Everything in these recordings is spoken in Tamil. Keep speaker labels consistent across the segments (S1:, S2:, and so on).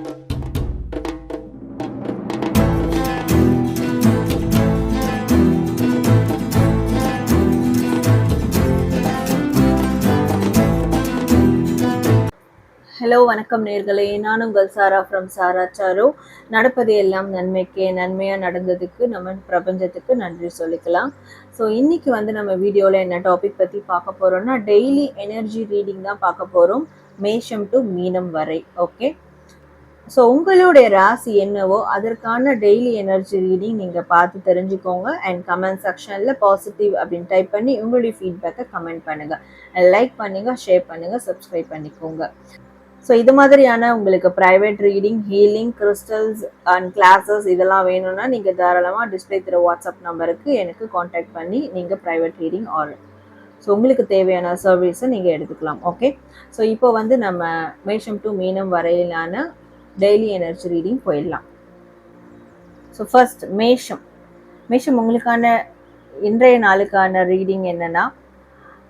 S1: ஹலோ வணக்கம் நேர்களே. நான் உங்கள் சாரா ஃப்ரம் சாரா சாரு. நடப்பது எல்லாம் நன்மைக்கே நன்மையாக நடந்ததுக்கு நம்ம பிரபஞ்சத்துக்கு நன்றி சொல்லிக்கலாம். ஸோ இன்றைக்கி வந்து நம்ம வீடியோவில் என்ன டாபிக் பற்றி பார்க்க போகிறோம்னா டெய்லி எனர்ஜி ரீடிங் தான் பார்க்க போகிறோம் மேஷம் டு மீனம் வரை ஓகே ஸோ உங்களுடைய ராசி என்னவோ அதற்கான டெய்லி எனர்ஜி ரீடிங் நீங்கள் பார்த்து தெரிஞ்சுக்கோங்க. அண்ட் கமெண்ட் செக்ஷனில் பாசிட்டிவ் அப்படின்னு டைப் பண்ணி உங்களுடைய ஃபீட்பேக்கை கமெண்ட் பண்ணுங்கள் லைக் பண்ணுங்கள் ஷேர் பண்ணுங்கள் சப்ஸ்கிரைப் பண்ணிக்கோங்க. ஸோ இது மாதிரியான உங்களுக்கு private reading healing crystals and classes இதெல்லாம் வேணும்னா நீங்கள் தாராளமாக டிஸ்பிளே திரு வாட்ஸ்அப் நம்பருக்கு எனக்கு காண்டாக்ட் பண்ணி நீங்கள் ப்ரைவேட் ரீடிங் ஆர் ஸோ உங்களுக்கு தேவையான சர்வீஸை நீங்கள் எடுத்துக்கலாம். ஓகே ஸோ இப்போ வந்து நம்ம மேஷம் டு மீனம் வரையிலான டெய்லி எனர்ஜி ரீடிங் போயிடலாம். ஸோ ஃபர்ஸ்ட் மேஷம். மேஷம் உங்களுக்கான இன்றைய நாளுக்கான ரீடிங் என்னன்னா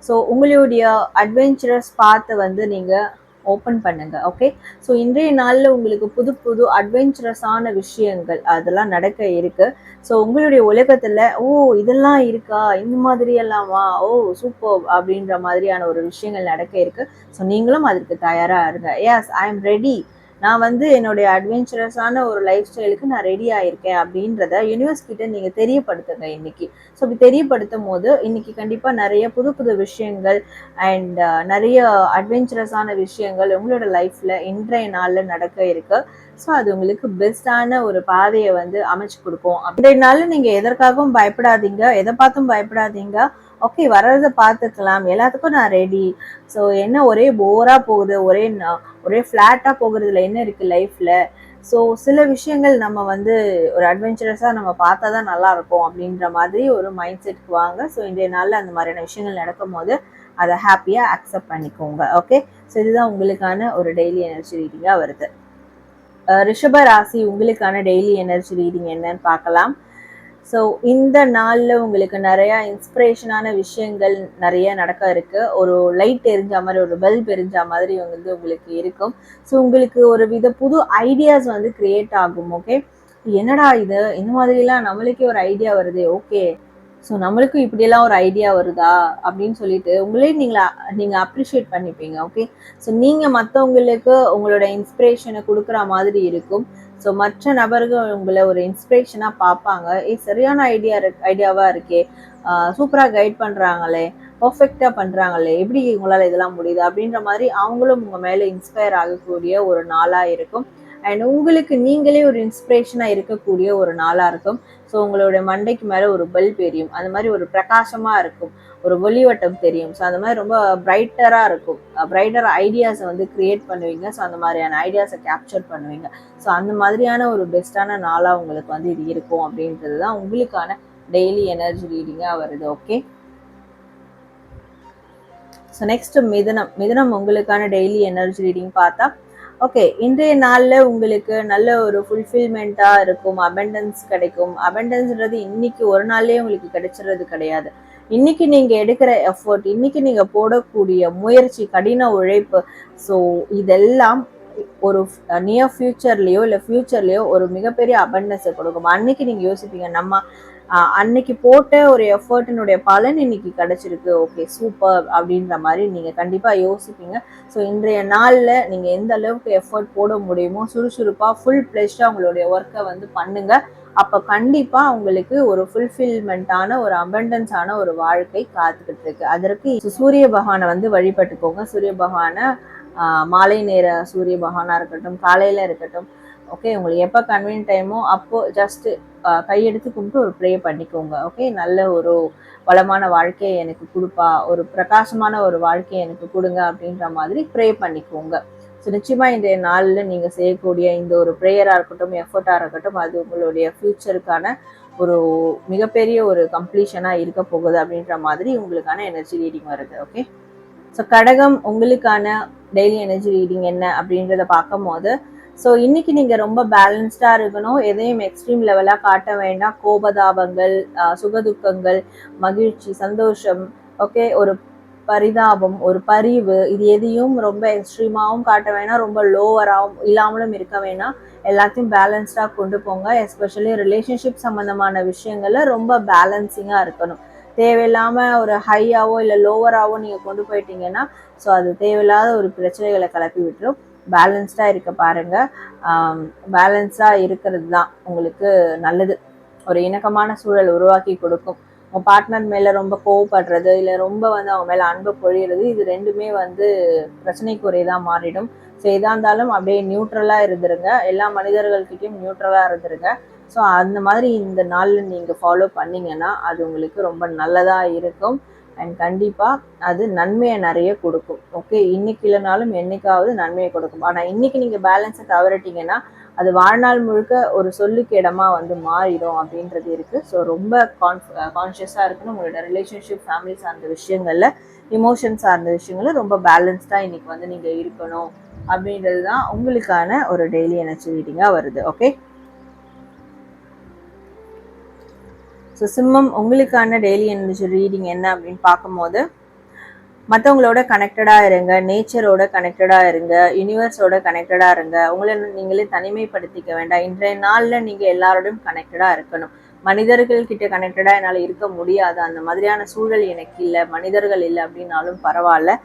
S1: ஸோ உங்களுடைய அட்வென்ச்சரஸ் பார்த்து வந்து நீங்கள் ஓப்பன் பண்ணுங்க ஓகே ஸோ இன்றைய நாளில் உங்களுக்கு புது புது அட்வென்ச்சரஸான விஷயங்கள் அதெல்லாம் நடக்க இருக்கு. ஸோ உங்களுடைய உலகத்தில் ஓ இதெல்லாம் இருக்கா? இந்த மாதிரி எல்லாமா ஓ சூப்பர் அப்படின்ற மாதிரியான ஒரு விஷயங்கள் நடக்க இருக்கு. ஸோ நீங்களும் அதற்கு தயாராக இருங்க. எஸ் ஐ எம் ரெடி நான் வந்து என்னுடைய அட்வென்ச்சரஸான ஒரு லைஃப் ஸ்டைலுக்கு நான் ரெடி ஆயிருக்கேன் அப்படின்றத யூனிவர்ஸ் கிட்ட நீங்கள் தெரியப்படுத்துங்க இன்னைக்கு. ஸோ இப்படி தெரியப்படுத்தும் போது இன்னைக்கு கண்டிப்பாக நிறைய புது புது விஷயங்கள் அண்ட் நிறைய அட்வென்ச்சரஸான விஷயங்கள் உங்களோட லைஃப்பில் இன்றைய நாளில் நடக்க இருக்கு. ஸோ அது உங்களுக்கு பெஸ்டான ஒரு பாதையை வந்து அமைச்சு கொடுக்கும். இன்றைய நாளில் நீங்கள் எதற்காகவும் பயப்படாதீங்க. எதை பார்த்தும் பயப்படாதீங்க. ஓகே வர்றதை பார்த்துக்கலாம். எல்லாத்துக்கும் நான் ரெடி ஸோ என்ன ஒரே போராக போகுது. ஒரே ஒரே ஃப்ளாட்டாக போகிறதுல என்ன இருக்குது லைஃப்பில் ஸோ சில விஷயங்கள் நம்ம வந்து ஒரு அட்வென்ச்சரஸாக நம்ம பார்த்தா தான் நல்லா இருக்கும் அப்படின்ற மாதிரி ஒரு மைண்ட் செட்டுக்கு வாங்க. ஸோ இன்றைய நாளில் அந்த மாதிரியான விஷயங்கள் நடக்கும் போது அதை ஹாப்பியாக அக்செப்ட் பண்ணிக்கோங்க ஓகே ஸோ இதுதான் உங்களுக்கான ஒரு டெய்லி எனர்ஜி ரீடிங்காக வருது. ரிஷப ராசி உங்களுக்கான டெய்லி எனர்ஜி ரீடிங் என்னன்னு பார்க்கலாம். ஸோ இந்த நாளில் உங்களுக்கு நிறையா இன்ஸ்பிரேஷனான விஷயங்கள் நிறைய நடக்க இருக்கு. ஒரு லைட் எரிஞ்ச மாதிரி ஒரு பல்ப் எரிஞ்ச மாதிரி வந்து உங்களுக்கு இருக்கும். ஸோ உங்களுக்கு ஒரு வித புது ஐடியாஸ் வந்து கிரியேட் ஆகும் ஓகே என்னடா இது? இந்த மாதிரிலாம் நம்மளுக்கே ஒரு ஐடியா வருது ஓகே ஸோ நம்மளுக்கும் இப்படியெல்லாம் ஒரு ஐடியா வருதா? அப்படின்னு சொல்லிட்டு உங்களே நீங்களா நீங்கள் அப்ரிஷியேட் பண்ணிப்பீங்க ஓகே ஸோ நீங்கள் மற்றவங்களுக்கு உங்களோட இன்ஸ்பிரேஷனை கொடுக்குற மாதிரி இருக்கும். ஸோ மற்ற நபர்கள் உங்களை ஒரு இன்ஸ்பிரேஷனாக பார்ப்பாங்க. ஏ சரியான ஐடியா இருக்கு. ஐடியாவாக இருக்கே சூப்பராக கைட் பண்ணுறாங்களே பர்ஃபெக்டாக பண்ணுறாங்களே எப்படி உங்களால் இதெல்லாம் முடியுது? அப்படின்ற மாதிரி அவங்களும் உங்கள் மேலே இன்ஸ்பயர் ஆகக்கூடிய ஒரு நாளாக இருக்கும். அண்ட் உங்களுக்கு நீங்களே ஒரு இன்ஸ்பிரேஷனாக இருக்கக்கூடிய ஒரு நாளாக இருக்கும். ஸோ உங்களுடைய மண்டைக்கு மேலே ஒரு பல்ப் எரியும். அந்த மாதிரி ஒரு பிரகாசமாக இருக்கும். ஒரு ஒளிவட்டம் தெரியும். ஸோ அந்த மாதிரி ரொம்ப பிரைட்டராக இருக்கும். பிரைட்டர் ஐடியாஸை வந்து க்ரியேட் பண்ணுவீங்க. ஸோ அந்த மாதிரியான ஐடியாஸை கேப்சர் பண்ணுவீங்க. ஸோ அந்த மாதிரியான ஒரு பெஸ்ட்டான நாளாக உங்களுக்கு வந்து இது இருக்கும் அப்படின்றது தான் உங்களுக்கான டெய்லி எனர்ஜி ரீடிங்காக வருது. ஓகே ஸோ நெக்ஸ்ட் மிதனம். மிதனம் உங்களுக்கான டெய்லி எனர்ஜி ரீடிங் பார்த்தா ஓகே இன்றைய நாளில் உங்களுக்கு நல்ல ஒரு ஃபுல்ஃபில்மெண்ட்டாக இருக்கும் அபெண்டன்ஸ் கிடைக்கும். அபெண்டன்ஸ்ன்றது இன்னைக்கு ஒரு நாள்லேயே உங்களுக்கு கிடைச்சிறது கிடையாது. இன்னைக்கு நீங்கள் எடுக்கிற எஃபர்ட் இன்னைக்கு நீங்கள் போடக்கூடிய முயற்சி கடின உழைப்பு ஸோ இதெல்லாம் ஒரு நியர் ஃபியூச்சர்லேயோ இல்லை ஃபியூச்சர்லேயோ ஒரு மிகப்பெரிய அபண்டன்ஸை கொடுக்கும். அன்னைக்கு நீங்கள் யோசிப்பீங்க நம்ம அன்னைக்கு போட்ட ஒரு எஃபர்ட்டினுடைய பலன் இன்னைக்கு கிடைச்சிருக்கு. ஓகே சூப்பர் அப்படின்ற மாதிரி நீங்கள் கண்டிப்பாக யோசிப்பீங்க. ஸோ இன்றைய நாளில் நீங்கள் எந்த அளவுக்கு எஃபர்ட் போட முடியுமோ சுறுசுறுப்பாக ஃபுல் ப்ளெஷ்டாக உங்களுடைய ஒர்க்கை வந்து பண்ணுங்கள் அப்போ கண்டிப்பாக உங்களுக்கு ஒரு ஃபுல்ஃபில்மெண்ட்டான ஒரு அபண்டன்ஸான ஒரு வாழ்க்கை காத்துக்கிட்டு இருக்கு. அதற்கு சூரிய பகவானை வந்து வழிபட்டுக்கோங்க. சூரிய பகவானை மாலை நேர சூரிய பகவானாக இருக்கட்டும் காலையில் இருக்கட்டும் ஓகே உங்களுக்கு எப்போ கன்வீனியன் டைமோ அப்போ ஜஸ்ட் கையெடுத்து கும்பிட்டு ஒரு ப்ரே பண்ணிக்கோங்க. ஓகே நல்ல ஒரு வளமான வாழ்க்கையை எனக்கு கொடுப்பா. ஒரு பிரகாசமான ஒரு வாழ்க்கையை எனக்கு கொடுங்க அப்படின்ற மாதிரி ப்ரே பண்ணிக்கோங்க. ஸோ நிச்சயமாக இன்றைய நாளில் நீங்கள் செய்யக்கூடிய இந்த ஒரு ப்ரேயராக இருக்கட்டும் எஃபர்ட்டாக இருக்கட்டும் அது உங்களுடைய ஃப்யூச்சருக்கான ஒரு மிகப்பெரிய ஒரு கம்ப்ளீஷனாக இருக்க போகுது அப்படின்ற மாதிரி உங்களுக்கான எனர்ஜி ரீடிங் வருது. ஓகே ஸோ கடகம் உங்களுக்கான டெய்லி எனர்ஜி ரீடிங் என்ன அப்படின்றத பார்க்கும் போது ஸோ இன்னைக்கு நீங்கள் ரொம்ப பேலன்ஸ்டாக இருக்கணும். எதையும் எக்ஸ்ட்ரீம் லெவலாக காட்ட வேண்டாம். கோபதாபங்கள் சுகதுக்கங்கள் மகிழ்ச்சி சந்தோஷம் ஓகே ஒரு பரிதாபம் ஒரு பரிவு இது எதையும் ரொம்ப எக்ஸ்ட்ரீமாகவும் காட்ட வேணாம் ரொம்ப லோவராகவும் இல்லாமலும் இருக்க வேணாம் எல்லாத்தையும் பேலன்ஸ்டாக கொண்டு போங்க. எஸ்பெஷலி ரிலேஷன்ஷிப் சம்மந்தமான விஷயங்களில் ரொம்ப பேலன்சிங்காக இருக்கணும். தேவையில்லாமல் ஒரு ஹையாவோ இல்லை லோவராகவோ நீங்கள் கொண்டு போயிட்டீங்கன்னா ஸோ அது தேவையில்லாத ஒரு பிரச்சனைகளை கிளப்பி விட்டுரும். பேலன்ஸ்டாக இருக்க பாருங்க. பேலன்ஸாக இருக்கிறது தான் உங்களுக்கு நல்லது. ஒரு இணக்கமான சூழல் உருவாக்கி கொடுக்கும். உங்கள் பார்ட்னர் மேலே ரொம்ப கோவப்படுறது இல்லை ரொம்ப வந்து அவங்க மேலே அன்பு பொழியிறது இது ரெண்டுமே வந்து பிரச்சனைக்குரியதாக மாறிடும். ஸோ எதாக இருந்தாலும் அப்படியே நியூட்ரலாக இருந்துருங்க. எல்லா மனிதர்கள்கிட்டையும் நியூட்ரலாக இருந்துருங்க. ஸோ அந்த மாதிரி இந்த நாளில் நீங்கள் ஃபாலோ பண்ணிங்கன்னா அது உங்களுக்கு ரொம்ப நல்லதாக இருக்கும். அண்ட் கண்டிப்பாக அது நன்மையை நிறைய கொடுக்கும். ஓகே இன்னைக்கு இல்லைனாலும் என்னைக்காவது நன்மையை கொடுக்கும். ஆனால் இன்னைக்கு நீங்கள் பேலன்ஸை தவறிட்டீங்கன்னா அது வாழ்நாள் முழுக்க ஒரு சொல்லுக்கு இடமா வந்து மாறிடும் அப்படின்றது இருக்குது ஸோ ரொம்ப கான்ஃப் கான்ஷியஸாக இருக்கணும். உங்களோட ரிலேஷன்ஷிப் ஃபேமிலி சார்ந்த விஷயங்களில் இமோஷன் சார்ந்த விஷயங்களில் ரொம்ப பேலன்ஸ்டாக இன்னைக்கு வந்து நீங்கள் இருக்கணும் அப்படின்றது தான் உங்களுக்கான ஒரு டெய்லி எனர்ஜி ரீடிங்காக வருது. ஓகே ஸோ சிம்மம் உங்களுக்கான டெய்லி எனர்ஜி ரீடிங் என்ன அப்படின்னு பார்க்கும்போது மற்றவங்களோட கனெக்டடாக இருங்க நேச்சரோட கனெக்டடாக இருங்க யூனிவர்ஸோட கனெக்டடாக இருங்க. உங்களை நீங்களே தனிமைப்படுத்திக்க வேண்டாம். இன்றைய நாளில் நீங்கள் எல்லாரோடையும் கனெக்டடாக இருக்கணும். மனிதர்கள் கிட்ட கனெக்டடாக என்னால் இருக்க முடியாது. அந்த மாதிரியான சூழல் எனக்கு இல்லை மனிதர்கள் இல்லை அப்படின்னாலும் பரவாயில்ல.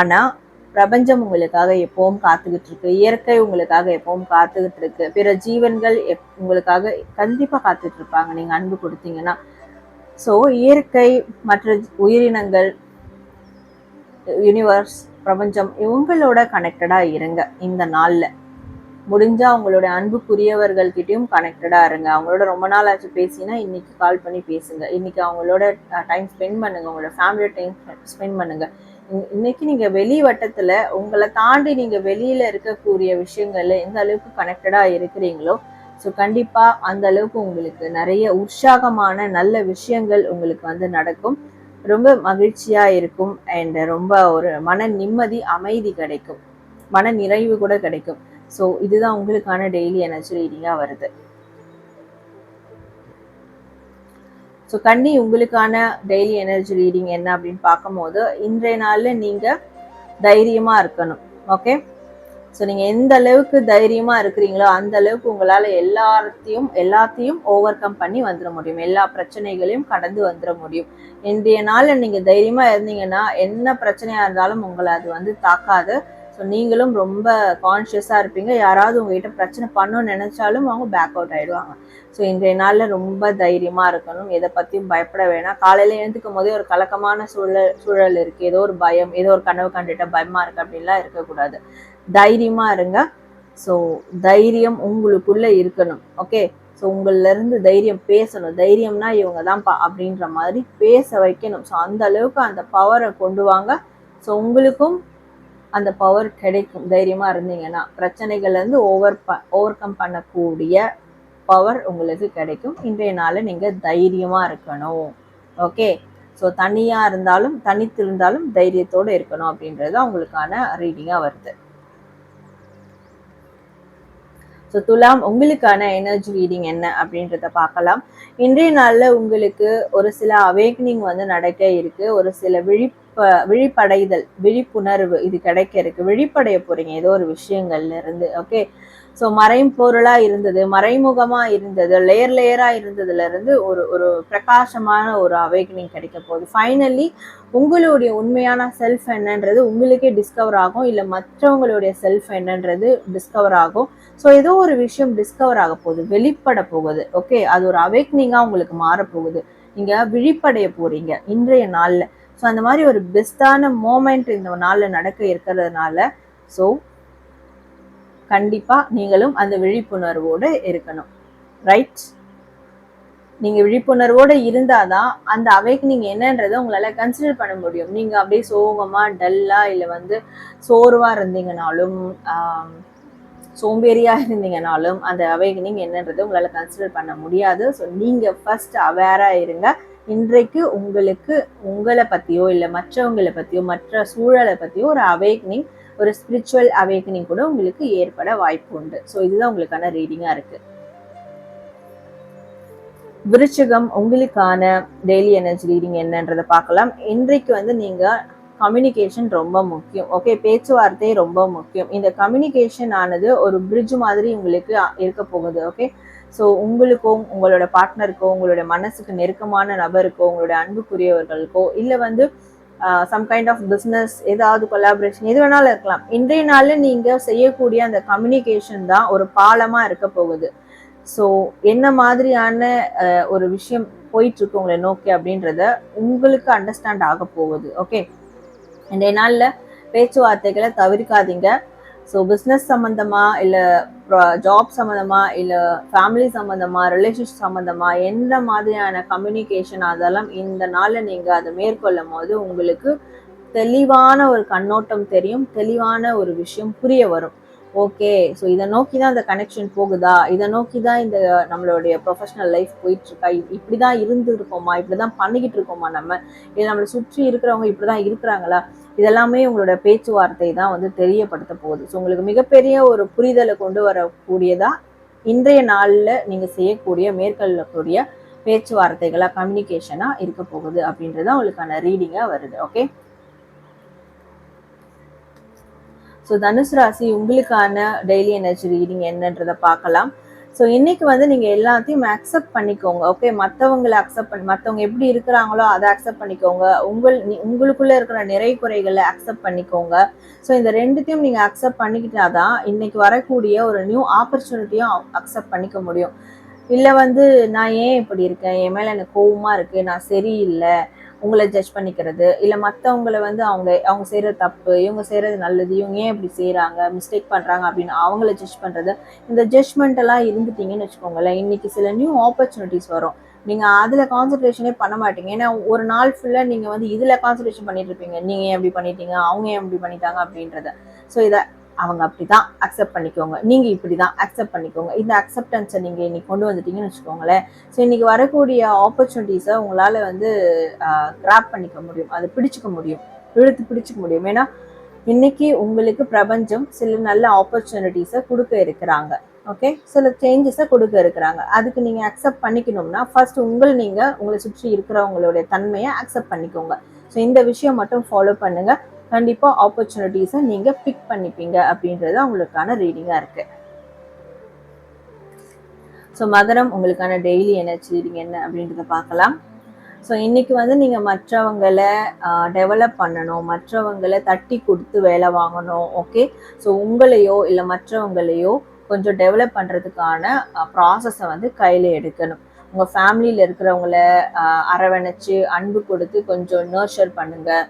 S1: ஆனால் பிரபஞ்சம் உங்களுக்காக எப்பவும் காத்துக்கிட்டு இருக்கு இயற்கை உங்களுக்காக எப்பவும் காத்துக்கிட்டு இருக்கு பிற ஜீவன்கள் எப் உங்களுக்காக கண்டிப்பாக காத்துட்டு இருப்பாங்க நீங்கள் அன்பு கொடுத்தீங்கன்னா. ஸோ இயற்கை மற்ற உயிரினங்கள் யூனிவர்ஸ் பிரபஞ்சம் இவங்களோட கனெக்டடாக இருங்க. இந்த நாளில். முடிஞ்சால் அவங்களோட அன்புக்குரியவர்கள்கிட்டயும் கனெக்டடாக இருங்க. அவங்களோட ரொம்ப நாள் ஆச்சு பேசினா இன்னைக்கு கால் பண்ணி பேசுங்க. இன்னைக்கு அவங்களோட டைம் ஸ்பெண்ட் பண்ணுங்க. உங்களோட ஃபேமிலியோட டைம் ஸ்பெண்ட் பண்ணுங்க. இன்னைக்கு நீங்க வெளி வட்டத்துல உங்களை தாண்டி நீங்க வெளியில இருக்கக்கூடிய விஷயங்கள்ல எந்த அளவுக்கு கனெக்டடா இருக்கிறீங்களோ ஸோ கண்டிப்பா அந்த அளவுக்கு உங்களுக்கு நிறைய உற்சாகமான நல்ல விஷயங்கள் உங்களுக்கு வந்து நடக்கும். ரொம்ப மகிழ்ச்சியா இருக்கும் அண்ட் ரொம்ப ஒரு மன நிம்மதி அமைதி கிடைக்கும். மன நிறைவு கூட கிடைக்கும். ஸோ இதுதான் உங்களுக்கான டெய்லி எனர்ஜி ரீடிங்காக வருது. ஸோ கண்ணி உங்களுக்கான டெய்லி எனர்ஜி ரீடிங் என்ன அப்படின்னு பார்க்கும்போது இன்றைய நாளில் நீங்கள் தைரியமாக இருக்கணும். ஓகே ஸோ நீங்கள் எந்த அளவுக்கு தைரியமாக இருக்கிறீங்களோ அந்த அளவுக்கு உங்களால் எல்லாத்தையும் எல்லாத்தையும் ஓவர் கம் பண்ணி வந்துட முடியும். எல்லா பிரச்சனைகளையும் கடந்து வந்துட முடியும். இன்றைய நாளில் நீங்கள் தைரியமாக இருந்தீங்கன்னா என்ன பிரச்சனையாக இருந்தாலும் உங்களை அது வந்து தாக்காது. ஸோ நீங்களும் ரொம்ப கான்ஷியஸாக இருப்பீங்க. யாராவது உங்ககிட்ட பிரச்சனை பண்ணணும்னு நினச்சாலும் அவங்க பேக் அவுட் ஆகிடுவாங்க ஸோ இன்றைய நாளில் ரொம்ப தைரியமாக இருக்கணும். எதை பற்றியும் பயப்பட வேணாம். காலையில் எழுந்துக்கும் போதே ஒரு கலக்கமான சூழல் சூழல் இருக்குது ஏதோ ஒரு பயம் ஏதோ ஒரு கனவு கண்டுட்ட பயமாக இருக்குது அப்படின்லாம் இருக்கக்கூடாது. தைரியமாக இருங்க. ஸோ தைரியம் உங்களுக்குள்ளே இருக்கணும். ஓகே ஸோ உங்களிலேருந்து தைரியம் பேசணும். தைரியம்னா இவங்க தான்ப்பா அப்படின்ற மாதிரி பேச வைக்கணும். ஸோ அந்த அளவுக்கு அந்த பவரை கொண்டு வாங்க. ஸோ உங்களுக்கும் அந்த பவர் கிடைக்கும். தைரியமா இருந்தீங்கன்னா பிரச்சனைகள்லேருந்து ஓவர் ப ஓவர் கம் பண்ணக்கூடிய பவர் உங்களுக்கு கிடைக்கும். இன்றைய நாளில் நீங்கள் தைரியமாக இருக்கணும். ஓகே ஸோ தனியாக இருந்தாலும் தனித்து இருந்தாலும் தைரியத்தோடு இருக்கணும் அப்படின்றது உங்களுக்கான ரீடிங்காக வருது. ஸோ துலாம் உங்களுக்கான எனர்ஜி ரீடிங் என்ன அப்படின்றத பார்க்கலாம். இன்றைய நாளில் உங்களுக்கு ஒரு சில அவேக்னிங் வந்து நடக்க இருக்கு. ஒரு சில விழிப்பு விழிப்படைதல் விழிப்புணர்வு இது கிடைக்க இருக்கு விழிப்படைய போறீங்க. ஏதோ ஒரு விஷயங்கள்ல இருந்து ஓகே ஸோ மறையும் பொருளா இருந்தது மறைமுகமா இருந்தது லேயர் லேயரா இருந்ததுல இருந்து ஒரு ஒரு பிரகாசமான ஒரு அவேக்னிங் கிடைக்க போகுது. ஃபைனலி உங்களுடைய உண்மையான செல்ஃப் என்னன்றது உங்களுக்கே டிஸ்கவர் ஆகும். இல்லை மற்றவங்களுடைய செல்ஃப் என்னன்றது டிஸ்கவர் ஆகும். ஸோ ஏதோ ஒரு விஷயம் டிஸ்கவர் ஆக போகுது வெளிப்பட போகுது ஓகே அது ஒரு அவேக்னிங்காக உங்களுக்கு மாறப்போகுது நீங்கள் விழிப்படைய போறீங்க. இன்றைய நாளில் ஸோ அந்த மாதிரி ஒரு பெஸ்ட்டான மூமெண்ட் இந்த நாளில் நடக்க இருக்கிறதுனால ஸோ கண்டிப்பாக நீங்களும் அந்த விழிப்புணர்வோடு இருக்கணும். ரைட் நீங்கள் விழிப்புணர்வோடு இருந்தால் தான் அந்த அவேக்னிங் என்னன்றதை உங்களால் கன்சிடர் பண்ண முடியும். நீங்கள் அப்படியே சோகமாக டல்லாக இல்லை வந்து சோர்வாக இருந்தீங்கனாலும் சோம்பேறியாக இருந்தீங்கனாலும் அந்த அவேக்னிங் என்னன்றதை உங்களால் கன்சிடர் பண்ண முடியாது. ஸோ நீங்கள் ஃபஸ்ட் அவேராக இருங்க. இன்றைக்கு உங்களுக்கு உங்களை பற்றியோ இல்லை மற்றவங்களை பற்றியோ மற்ற சூழலை பற்றியோ ஒரு அவேக்னிங் ஒரு ஸ்பிரிச்சுவல் அவேக்னிங் கூட உங்களுக்கு ஏற்பட வாய்ப்பு உண்டு. ஸோ இதுதான் உங்களுக்கான ரீடிங்காக இருக்குது விருச்சகம் உங்களுக்கான டெய்லி எனர்ஜி ரீடிங் என்னன்றதை பார்க்கலாம். இன்றைக்கு வந்து நீங்கள் கம்யூனிகேஷன் ரொம்ப முக்கியம். ஓகே பேச்சுவார்த்தை ரொம்ப முக்கியம். இந்த கம்யூனிகேஷன் ஆனது ஒரு பிரிட்ஜ் மாதிரி உங்களுக்கு இருக்க போகுது. ஓகே ஸோ உங்களுக்கும் உங்களோட பார்ட்னருக்கோ உங்களுடைய மனசுக்கு நெருக்கமான நபருக்கோ உங்களுடைய அன்புக்குரியவர்களுக்கோ இல்லை வந்து சம் கைண்ட் ஆஃப் பிஸ்னஸ் ஏதாவது கொலாபரேஷன் எது வேணாலும் இருக்கலாம். இன்றைய நாளில் நீங்கள் செய்யக்கூடிய அந்த கம்யூனிகேஷன் தான் ஒரு பாலமாக இருக்க போகுது. ஸோ என்ன மாதிரியான ஒரு விஷயம் போயிட்டுருக்கு உங்களை நோக்கி அப்படின்றத உங்களுக்கு அண்டர்ஸ்டாண்ட் ஆக போகுது. ஓகே இன்றைய நாளில் பேச்சுவார்த்தைகளை தவிர்க்காதீங்க. ஸோ பிஸ்னஸ் சம்மந்தமா இல்லை ஜாப் சம்மந்தமா இல்லை ஃபேமிலி சம்மந்தமா ரிலேஷன்ஷிப் சம்மந்தமா எந்த மாதிரியான கம்யூனிகேஷன் அதெல்லாம் இந்த நாளில் நீங்கள் அதை மேற்கொள்ளும் போது உங்களுக்கு தெளிவான ஒரு கண்ணோட்டம் தெரியும் தெளிவான ஒரு விஷயம் புரிய வரும். ஓகே ஸோ இதை நோக்கி தான் இந்த கனெக்ஷன் போகுதா? இதை நோக்கி தான் இந்த நம்மளுடைய ப்ரொஃபஷனல் லைஃப் போயிட்டு இருக்கா இப்படி தான் இருந்துருக்கோமா? இப்படி தான் பண்ணிக்கிட்டு இருக்கோமா நம்ம? இல்லை நம்மளை சுற்றி இருக்கிறவங்க இப்படி தான் இருக்கிறாங்களா? இதெல்லாமே உங்களோட பேச்சுவார்த்தை தான் வந்து தெரியப்படுத்த போகுது. ஸோ உங்களுக்கு மிகப்பெரிய ஒரு புரிதலை கொண்டு வரக்கூடியதா இன்றைய நாளில் நீங்கள் செய்யக்கூடிய மேற்கொள்ளக்கூடிய பேச்சுவார்த்தைகளாக கம்யூனிகேஷனாக இருக்க போகுது அப்படின்றது உங்களுக்கான ரீடிங்காக வருது. ஓகே ஸோ தனுசு ராசி உங்களுக்கான டெய்லி எனர்ஜி ரீடிங் என்னன்றதை பார்க்கலாம். ஸோ இன்னைக்கு வந்து நீங்கள் எல்லாத்தையும் அக்செப்ட் பண்ணிக்கோங்க ஓகே மற்றவங்களை அக்செப்ட் பண்ணி மற்றவங்க எப்படி இருக்கிறாங்களோ அதை அக்செப்ட் பண்ணிக்கோங்க. உங்கள் உங்களுக்குள்ளே இருக்கிற நிறை குறைகளை அக்செப்ட் பண்ணிக்கோங்க. ஸோ இந்த ரெண்டுத்தையும் நீங்கள் அக்செப்ட் பண்ணிக்கிட்டாதான் இன்னைக்கு வரக்கூடிய ஒரு நியூ ஆப்பர்ச்சுனிட்டியும் அக்செப்ட் பண்ணிக்க முடியும். இல்லை வந்து நான் ஏன் இப்படி இருக்கேன்? என் மேலே எனக்கு கோவமாக இருக்குது நான் சரியில்லை. உங்களை ஜட்ஜ் பண்ணிக்கிறது இல்லை மற்றவங்கள வந்து அவங்க அவங்க செய்கிற தப்பு இவங்க செய்கிறது நல்லது இவங்க ஏன் இப்படி செய்கிறாங்க மிஸ்டேக் பண்ணுறாங்க அப்படின்னு அவங்கள ஜட்ஜ் பண்ணுறது இந்த ஜட்ஜ்மெண்ட்டெல்லாம் இருந்துட்டிங்கன்னு இருந்துட்டீங்கன்னு வச்சுக்கோங்களேன் இன்னைக்கு சில நியூ ஆப்பர்ச்சுனிட்டிஸ் வரும். நீங்கள் அதில் கான்சன்ட்ரேஷனே பண்ண மாட்டீங்க. ஏன்னா ஒரு நாள் ஃபுல்லாக நீங்கள் வந்து இதில் கான்சன்ட்ரேஷன் பண்ணிட்டு இருப்பீங்க. நீங்கள் ஏன் எப்படி பண்ணிட்டீங்க? அவங்க ஏன் எப்படி பண்ணிட்டாங்க அப்படின்றத. ஸோ இதை அவங்க அப்படி தான் அக்செப்ட் பண்ணிக்கோங்க. நீங்கள் இப்படி தான் அக்செப்ட் பண்ணிக்கோங்க. இந்த அக்செப்டன்ஸை நீங்கள் இன்னைக்கு கொண்டு வந்துட்டீங்கன்னு வச்சுக்கோங்களேன். ஸோ இன்னைக்கு வரக்கூடிய ஆப்பர்ச்சுனிட்டிஸை உங்களால் வந்து கிராப் பண்ணிக்க முடியும். அதை பிடிச்சிக்க முடியும். இழுத்து பிடிச்சிக்க முடியும். ஏன்னா இன்னைக்கு உங்களுக்கு பிரபஞ்சம் சில நல்ல ஆப்பர்ச்சுனிட்டிஸை கொடுக்க இருக்கிறாங்க. ஓகே சில சேஞ்சஸை கொடுக்க இருக்கிறாங்க. அதுக்கு நீங்கள் அக்செப்ட் பண்ணிக்கணும்னா ஃபர்ஸ்ட் உங்கள் நீங்கள் உங்களை சுற்றி இருக்கிறவங்களுடைய தன்மையை அக்செப்ட் பண்ணிக்கோங்க. ஸோ இந்த விஷயம் மட்டும் ஃபாலோ பண்ணுங்கள் கண்டிப்பாக ஆப்பர்ச்சுனிட்டிஸை நீங்கள் பிக் பண்ணிப்பீங்க அப்படின்றது உங்களுக்கான ரீடிங்காக இருக்குது ஸோ மகரம் உங்களுக்கான டெய்லி எனர்ஜி ரீடிங் என்ன அப்படின்றத பார்க்கலாம். ஸோ இன்றைக்கி வந்து நீங்கள் மற்றவங்களை டெவலப் பண்ணணும் மற்றவங்களை தட்டி கொடுத்து வேலை வாங்கணும் ஓகே ஸோ உங்களையோ இல்லை மற்றவங்களையோ கொஞ்சம் டெவலப் பண்ணுறதுக்கான ப்ராசஸை வந்து கையில் எடுக்கணும். உங்கள் ஃபேமிலியில் இருக்கிறவங்கள அரவணைச்சு அன்பு கொடுத்து கொஞ்சம் நர்ச்சர் பண்ணுங்கள்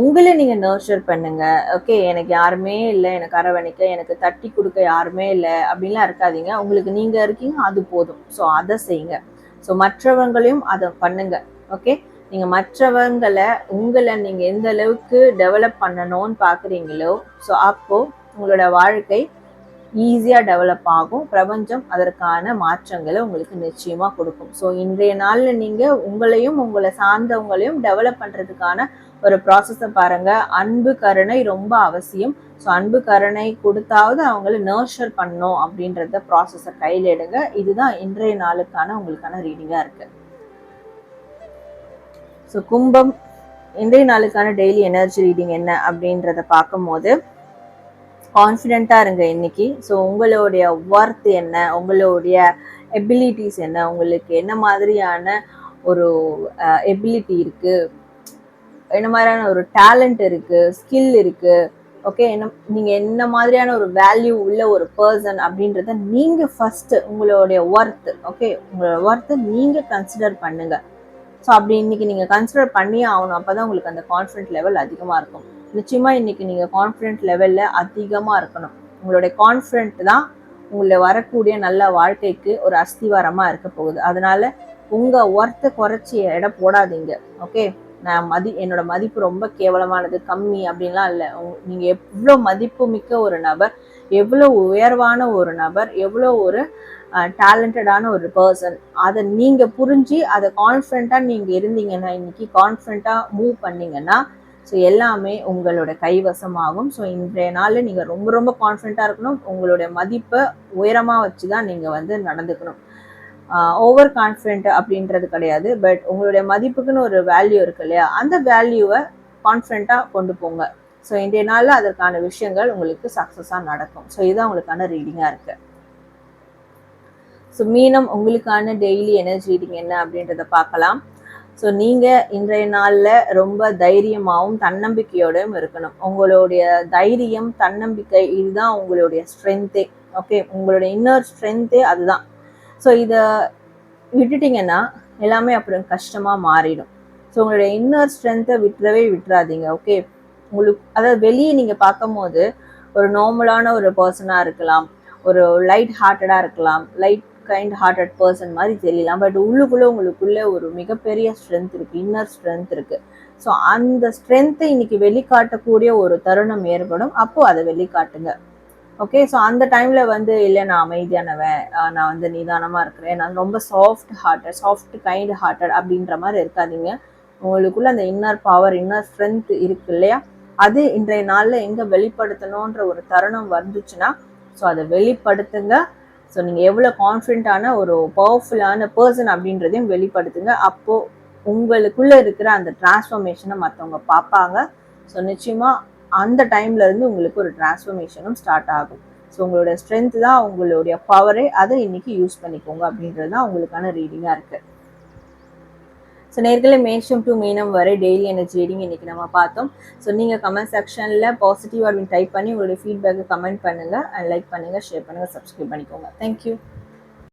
S1: உங்களை நீங்கள் நர்ச்சர் பண்ணுங்க. ஓகே எனக்கு யாருமே இல்லை எனக்கு அரவணைக்க எனக்கு தட்டி கொடுக்க யாருமே இல்லை அப்படின்லாம் இருக்காதீங்க. உங்களுக்கு நீங்கள் இருக்கீங்க அது போதும். ஸோ அதை செய்யுங்க. ஸோ மற்றவங்களையும் அதை பண்ணுங்க. ஓகே நீங்கள் மற்றவங்களை உங்களை நீங்கள் எந்த அளவுக்கு டெவலப் பண்ணணும்னு பார்க்குறீங்களோ ஸோ அப்போது உங்களோட வாழ்க்கை ஈஸியாக டெவலப் ஆகும். பிரபஞ்சம் அதற்கான மாற்றங்களை உங்களுக்கு நிச்சயமாக கொடுக்கும். ஸோ இன்றைய நாளில் நீங்கள் உங்களையும் உங்களை சார்ந்தவங்களையும் டெவலப் பண்ணுறதுக்கான ஒரு ப்ராசஸை பாருங்கள் அன்பு கருணை ரொம்ப அவசியம். ஸோ அன்பு கருணை கொடுத்தாவது அவங்கள நர்ஷர் பண்ணும் அப்படின்றத ப்ராசஸை கையில் எடுங்க. இதுதான் இன்றைய நாளுக்கான உங்களுக்கான ரீடிங்காக இருக்குது ஸோ கும்பம் இன்றைய நாளுக்கான டெய்லி எனர்ஜி ரீடிங் என்ன அப்படின்றத பார்க்கும்போது கான்ஃபிடெண்ட்டாக இருங்க இன்னைக்கு. ஸோ உங்களுடைய ஒர்த் என்ன? உங்களுடைய எபிலிட்டிஸ் என்ன? உங்களுக்கு என்ன மாதிரியான ஒரு எபிலிட்டி இருக்குது என்ன மாதிரியான ஒரு டேலண்ட் இருக்குது ஸ்கில் இருக்குது ஓகே என்ன நீங்கள் என்ன மாதிரியான ஒரு வேல்யூ உள்ள ஒரு பர்சன் அப்படின்றத நீங்கள் ஃபஸ்ட்டு உங்களுடைய ஒர்த் ஓகே உங்களோட ஒர்த்தை நீங்கள் கன்சிடர் பண்ணுங்கள் ஸோ அப்படி இன்னைக்கு நீங்கள் கன்சிடர் பண்ணியே ஆகணும். அப்போ தான் உங்களுக்கு அந்த கான்ஃபிடென்ட் லெவல் அதிகமாக இருக்கும். நிச்சயமாக இன்னைக்கு நீங்கள் கான்ஃபிடென்ட் லெவலில் அதிகமாக இருக்கணும். உங்களுடைய கான்ஃபிடென்ட் தான் உங்களை வரக்கூடிய நல்ல வாழ்க்கைக்கு ஒரு அஸ்திவாரமாக இருக்க போகுது. அதனால உங்கள் ஒர்த்தை குறைச்சி எடை போடாதீங்க ஓகே நான் மதி என்னோட மதிப்பு ரொம்ப கேவலமானது கம்மி அப்படின்லாம் இல்லை. நீங்கள் எவ்வளோ மதிப்பு மிக்க ஒரு நபர் எவ்வளோ உயர்வான ஒரு நபர் எவ்வளோ ஒரு டேலண்டடான ஒரு பர்சன் அதை நீங்கள் புரிஞ்சு அதை கான்ஃபிடண்ட்டாக நீங்கள் இருந்தீங்கன்னா இன்னைக்கு கான்ஃபிடண்ட்டாக மூவ் பண்ணீங்கன்னா ஸோ எல்லாமே உங்களோட கைவசமாகும். ஸோ இன்றைய நாளில் நீங்கள் ரொம்ப ரொம்ப கான்ஃபிடண்ட்டாக இருக்கணும். உங்களுடைய மதிப்பை உயரமாக வச்சு தான் நீங்கள் வந்து நடந்துக்கணும். ஓவர் கான்ஃபிடென்ட் அப்படின்றது கிடையாது. பட் உங்களுடைய மதிப்புக்குன்னு ஒரு வேல்யூ இருக்கு இல்லையா? அந்த வேல்யூவை கான்ஃபிடென்ட்டாக கொண்டு போங்க. ஸோ இன்றைய நாளில் அதற்கான விஷயங்கள் உங்களுக்கு சக்ஸஸாக நடக்கும். ஸோ இதுதான் உங்களுக்கான ரீடிங்காக இருக்குது ஸோ மீனம் உங்களுக்கான டெய்லி எனர்ஜி ரீடிங் என்ன அப்படின்றத பார்க்கலாம். ஸோ நீங்கள் இன்றைய நாளில் ரொம்ப தைரியமாகவும் தன்னம்பிக்கையோடையும் இருக்கணும். உங்களுடைய தைரியம் தன்னம்பிக்கை இதுதான் உங்களுடைய ஸ்ட்ரென்த்தே ஓகே உங்களுடைய இன்னர் ஸ்ட்ரென்த்தே அதுதான். ஸோ இதை விட்டுட்டிங்கன்னா எல்லாமே அப்புறம் கஷ்டமாக மாறிடும். ஸோ உங்களுடைய இன்னர் ஸ்ட்ரென்த்தை விட்டுறவே விட்டுறாதீங்க ஓகே உங்களுக்கு அதாவது வெளியே நீங்கள் பார்க்கும்போது ஒரு நார்மலான ஒரு பர்சனாக இருக்கலாம் ஒரு லைட் ஹார்ட்டடாக இருக்கலாம் லைட் கைண்ட் ஹார்ட்டட் பர்சன் மாதிரி தெரியலாம். பட் உள்ளுக்குள்ளே உங்களுக்குள்ளே ஒரு மிகப்பெரிய ஸ்ட்ரென்த் இருக்குது இன்னர் ஸ்ட்ரென்த் இருக்குது ஸோ அந்த ஸ்ட்ரென்த்தை இன்னைக்கு வெளிக்காட்டக்கூடிய ஒரு தருணம் ஏற்படும். அப்போது அதை வெளிக்காட்டுங்க. ஓகே ஸோ அந்த டைமில் வந்து இல்லை நான் அமைதியானவன். நான் வந்து நிதானமாக இருக்கிறேன். நான் ரொம்ப soft hearted soft kind hearted அப்படின்ற மாதிரி இருக்காதீங்க. உங்களுக்குள்ள அந்த இன்னர் பவர் இன்னர் ஸ்ட்ரென்த் இருக்கு இல்லையா? அது இன்றைய நாளில் எங்கே வெளிப்படுத்தணுன்ற ஒரு தருணம் வந்துச்சுன்னா ஸோ அதை வெளிப்படுத்துங்க. ஸோ நீங்கள் எவ்வளோ கான்ஃபிடென்ட்டான ஒரு பவர்ஃபுல்லான பர்சன் அப்படின்றதையும் வெளிப்படுத்துங்க. அப்போது உங்களுக்குள்ளே இருக்கிற அந்த டிரான்ஸ்ஃபர்மேஷனை மற்றவங்க பார்ப்பாங்க. ஸோ நிச்சயமாக அந்த டைம்ல இருந்து உங்களுக்கு ஒரு டிரான்ஸ்ஃபர்மேஷனும் ஸ்டார்ட் ஆகும். ஸோ உங்களோட ஸ்ட்ரென்த் தான் உங்களுடைய பவரே அதை இன்னைக்கு யூஸ் பண்ணிக்கோங்க அப்படின்றது தான் உங்களுக்கான ரீடிங்காக இருக்கு. ஸோ நேர்களை மேஷம் டு மீனம் வரை டெய்லி எனர்ஜி ரீடிங் இன்னைக்கு நம்ம பார்த்தோம். ஸோ நீங்கள் கமெண்ட் செக்ஷனில் பாசிட்டிவ் அப்படின்னு டைப் பண்ணி உங்களுடைய ஃபீட்பேக்கை கமெண்ட் பண்ணுங்கள் அண்ட் லைக் பண்ணுங்கள் ஷேர் பண்ணுங்கள் சப்ஸ்கிரைப் பண்ணிக்கோங்க. Thank you